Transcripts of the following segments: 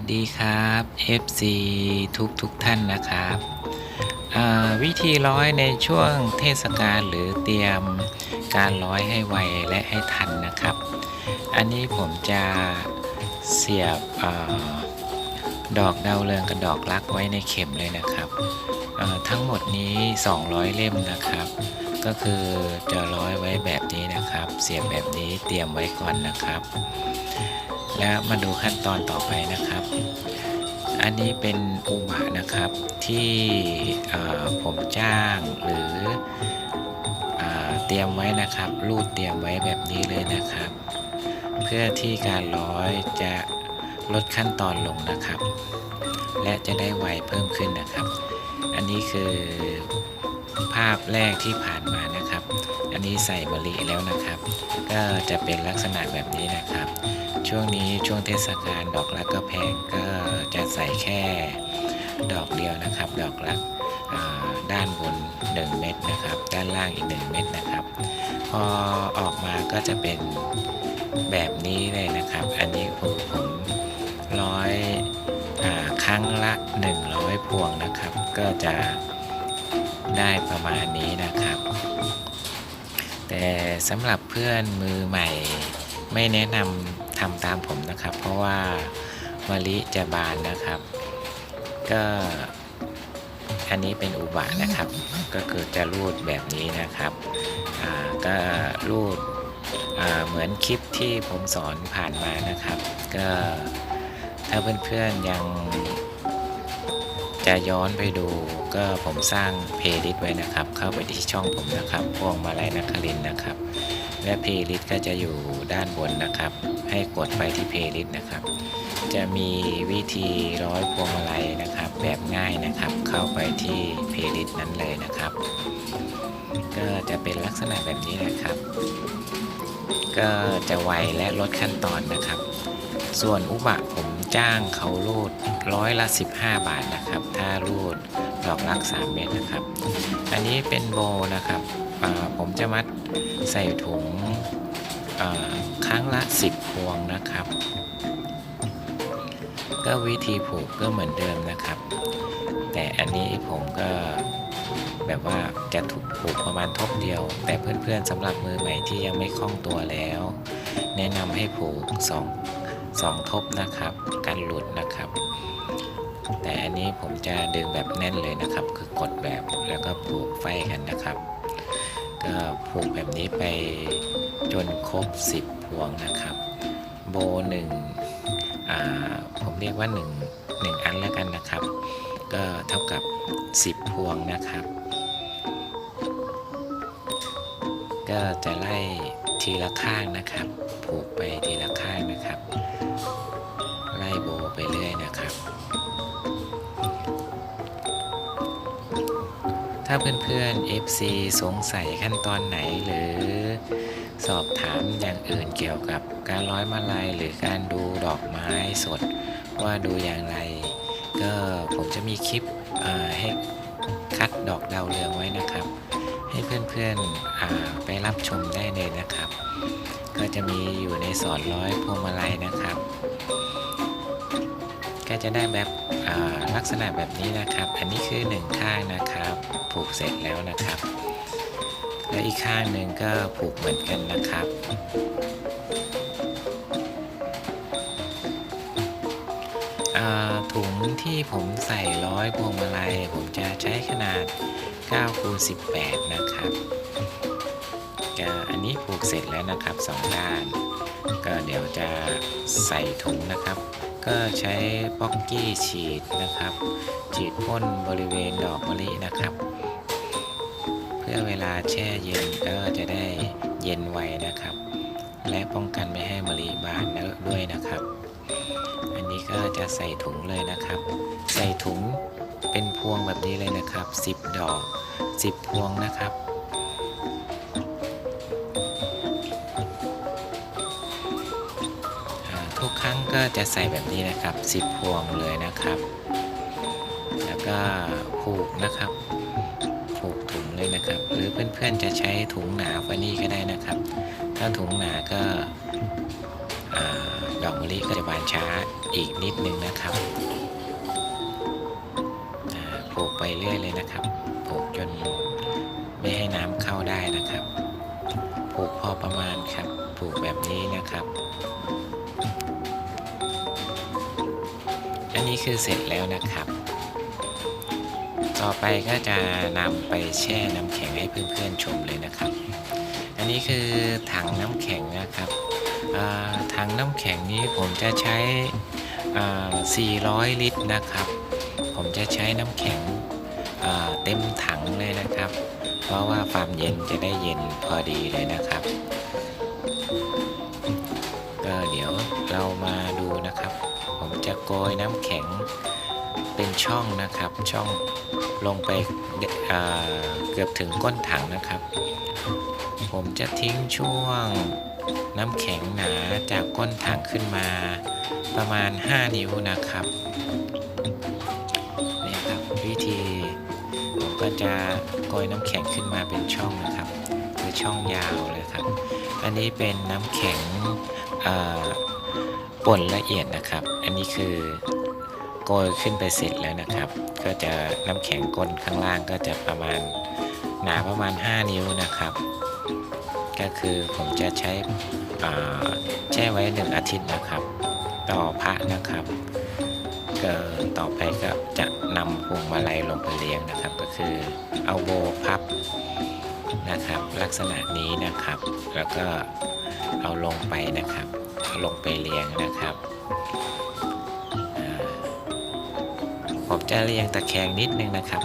สดีครับ FC ทุกทุกๆท่านนะครับวิธีร้อยในช่วงเทศกาลหรือเตรียมการร้อยให้ไวและให้ทันนะครับ อันนี้ผมจะเสียบอดอกดาวเรืองกับดอกรักไว้ในเข็มเลยนะครับ ทั้งหมดนี้ 200 เล่มนะครับ ก็คือจะร้อยไว้แบบนี้นะครับ เสียบแบบนี้เตรียมไว้ก่อนนะครับ แล้วมาดูขั้นตอนต่อไปนะครับ อันนี้เป็นอุบะนะครับที่ผมจ้างหรืออเตรียมไว้นะครับรูดเตรียมไว้แบบนี้เลยนะครับ เพื่อที่การร้อยจะลดขั้นตอนลงนะครับ และจะได้ไวเพิ่มขึ้นนะครับ อันนี้คือภาพแรกที่ผ่านมานะครับ อันนี้ใส่มะลิแล้วนะครับ ก็จะเป็นลักษณะแบบนี้นะครับ ช่วงนี้ช่วงเทศกาลดอกรักก็แพงก็จะใส่แค่ดอกเดียวนะครับ ดอกรักด้านบน 1 เม็ดนะครับ ด้านล่างอีก 1 เม็ดนะครับ พอออกมาก็จะเป็นแบบนี้เลยนะครับ อันนี้ผมผมร้อยครั้งละ 100 พวงนะครับ ก็จะได้ประมาณนี้นะครับ แต่สำหรับเพื่อนมือใหม่ไม่แนะนำ ทำตามผมนะครับ เพราะว่ามะลิจะบานนะครับ ก็อันนี้เป็นอุบะนะครับ ก็คือจะรูดแบบนี้นะครับก็รูดเหมือนคลิปที่ผมสอนผ่านมานะครับ ก็ถ้าเพื่อนๆยังจะย้อนไปดูก็ผมสร้างเพลย์ลิสต์ไว้นะครับ เข้าไปที่ช่องผมนะครับ พวงมาลัยนักคลินนะครับ และเพลย์ลิสต์ก็จะอยู่ด้านบนนะครับ ให้กดไปที่เพลย์ลิสต์นะครับ จะมีวิธีร้อยพวงมาลัยนะครับ แบบง่ายนะครับ เข้าไปที่เพลย์ลิสต์นั้นเลยนะครับ ก็จะเป็นลักษณะแบบนี้นะครับ ก็จะไวและลดขั้นตอนนะครับ ส่วนอุบะผมจ้างเขารูดร้อยละ 15 บาทนะครับ ถ้ารูดดอกรัก 3 เม็ดนะครับ อันนี้เป็นโบนะครับ ผมจะมัดใส่ถุงครั้งละ 10 พวงนะครับ ก็วิธีผูกก็เหมือนเดิมนะครับ แต่อันนี้ผมก็แบบว่าจะถูกผูกประมาณทบเดียว แต่เพื่อนๆสำหรับมือใหม่ที่ยังไม่คล่องตัวแล้ว แนะนำให้ผูกสองสองทบนะครับกันหลุดนะครับ แต่อันนี้ผมจะดึงแบบแน่นเลยนะครับ คือกดแบบแล้วก็ผูกไฟกันนะครับ ก็ผูกแบบนี้ไปจนครบ 10 พวงนะครับ โบหนึ่งอ่าผมเรียกว่า 1 1 อันแล้วกันนะครับ ก็เท่ากับ 10 พวงนะครับ ก็จะไล่ทีละข้างนะครับ ผูกไปทีละข้างนะครับ ไล่โบไปเรื่อยนะครับ ถ้าเพื่อนๆ FC สงสัยขั้นตอนไหนหรือสอบถามอย่างอื่นเกี่ยวกับการร้อยมาลัยหรือการดูดอกไม้สดว่าดูอย่างไร ก็ผมจะมีคลิปให้คัดดอกดาวเรืองไว้นะครับ ให้เพื่อนๆไปรับชมได้เลยนะครับ ก็จะมีอยู่ในสอนร้อยพวงมาลัยนะครับ ก็จะได้แบบลักษณะแบบนี้นะครับ อันนี้คือหนึ่งข้างนะครับ ผูกเสร็จแล้วนะครับ และอีกข้างหนึ่งก็ผูกเหมือนกันนะครับ ถุงที่ผมใส่ร้อยพวงมาลัยผมจะใช้ขนาด9คูณ18 นะครับก็อันนี้ผูกเสร็จแล้วนะครับสองด้าน ก็เดี๋ยวจะใส่ถุงนะครับ ก็ใช้ป๊อกกี้ฉีดนะครับ ฉีดพ่นบริเวณดอกมะลินะครับ พื่อเวลาแช่เย็นก็จะได้เย็นไวนะครับ และป้องกันไม่ให้มะลิบานด้วยนะครับ อันนี้ก็จะใส่ถุงเลยนะครับ ใส่ถุงเป็นพวงแบบนี้เลยนะครับ 10 ดอก 10 พวงนะครับทุกครั้งก็จะใส่แบบนี้นะครับ 10 พวงเลยนะครับ แล้วก็ผูกนะครับ นะครับ หรือเพื่อนๆจะใช้ถุงหนากว่านี้ก็ได้นะครับ ถ้าถุงหนาก็ดอกมะลิก็จะบานช้าอีกนิดนึงนะครับปลูกไปเรื่อยเลยนะครับปลูกจนไม่ให้น้ำเข้าได้นะครับปลูกพอประมาณครับปลูกแบบนี้นะครับ อันนี้คือเสร็จแล้วนะครับ ต่อไปก็จะนำไปแช่น้ำแข็งให้เพื่อนๆชมเลยนะครับ อันนี้คือถังน้ำแข็งนะครับถังน้ำแข็งนี้ผมจะใช้ 400 ลิตรนะครับ ผมจะใช้น้ำแข็งเต็มถังเลยนะครับ เพราะว่าความเย็นจะได้เย็นพอดีเลยนะครับก็เดี๋ยวเรามาดูนะครับ ผมจะโกยน้ำแข็ง เป็นช่องนะครับช่องลงไปเเกือบถึงก้นถังนะครับ ผมจะทิ้งช่วงน้ำแข็งหนาจากก้นถังขึ้นมา ประมาณ 5 นิ้วนะครับนี่ครับวิธี ผมก็จะโกยน้ำแข็งขึ้นมาเป็นช่องนะครับคือช่องยาวเลยครับ อันนี้เป็นน้ำแข็งป่นละเอียดนะครับ อันนี้คือ กยขึ้นไปเสร็จแล้วนะครับ ก็จะน้ำแข็งก้นข้างล่างก็จะประมาณหนาประมาณ 5 นิ้วนะครับ ก็คือผมจะใช้แช่ไว้หนึ่งอาทิตย์นะครับ ต่อพระนะครับก็ต่อไปก็จะนำพวงมาลัยลงไปเลี้ยงนะครับ ก็คือเอาโบพับนะครับ ลักษณะนี้นะครับ แล้วก็เอาลงไปนะครับ ลงไปเลี้ยงนะครับ ผมจะเรียงตะแคงนิดนึงนะครับ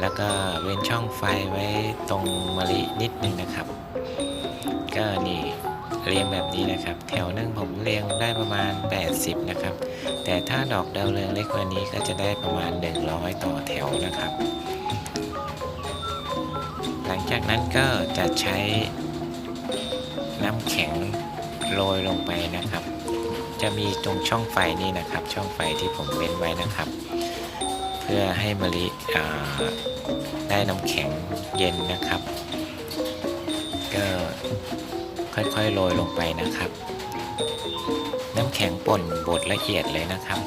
แล้วก็เว้นช่องไฟไว้ตรงมะลินิดนึงนะครับ ก็นี่เรียงแบบนี้นะครับ แถวนึงผมเรียงได้ประมาณ 80 นะครับ แต่ถ้าดอกดาวเรืองเล็กกว่านี้ก็จะได้ประมาณ 100 ต่อแถวนะครับ หลังจากนั้นก็จะใช้น้ำแข็งโรยลงไปนะครับ จะมีตรงช่องไฟนี่นะครับ ช่องไฟที่ผมเว้นไว้นะครับ เพื่อให้มะลิได้น้ำแข็งเย็นนะครับ ก็ค่อยๆโรยลงไปนะครับ น้ำแข็งป่นบดละเอียดเลยนะครับ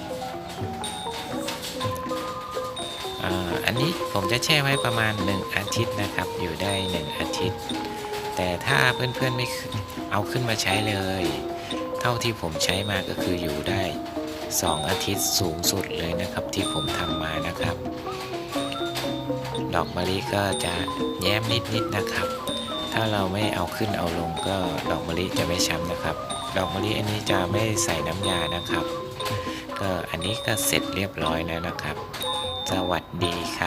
อันนี้ผมจะแช่ไว้ประมาณ 1 อาทิตย์นะครับ อยู่ได้ 1 อาทิตย์ แต่ถ้าเพื่อนๆไม่เอาขึ้นมาใช้เลย เท่าที่ผมใช้มาก็คืออยู่ได้ 2 อาทิตย์สูงสุดเลยนะครับ ที่ผมทำมานะครับ ดอกมะลิก็จะแย้มนิดๆนะครับ ถ้าเราไม่เอาขึ้นเอาลงก็ดอกมะลิจะไม่ช้ำนะครับ ดอกมะลิอันนี้จะไม่ใส่น้ำยานะครับ ก็อันนี้ก็เสร็จเรียบร้อยแล้วนะครับ สวัสดีครับ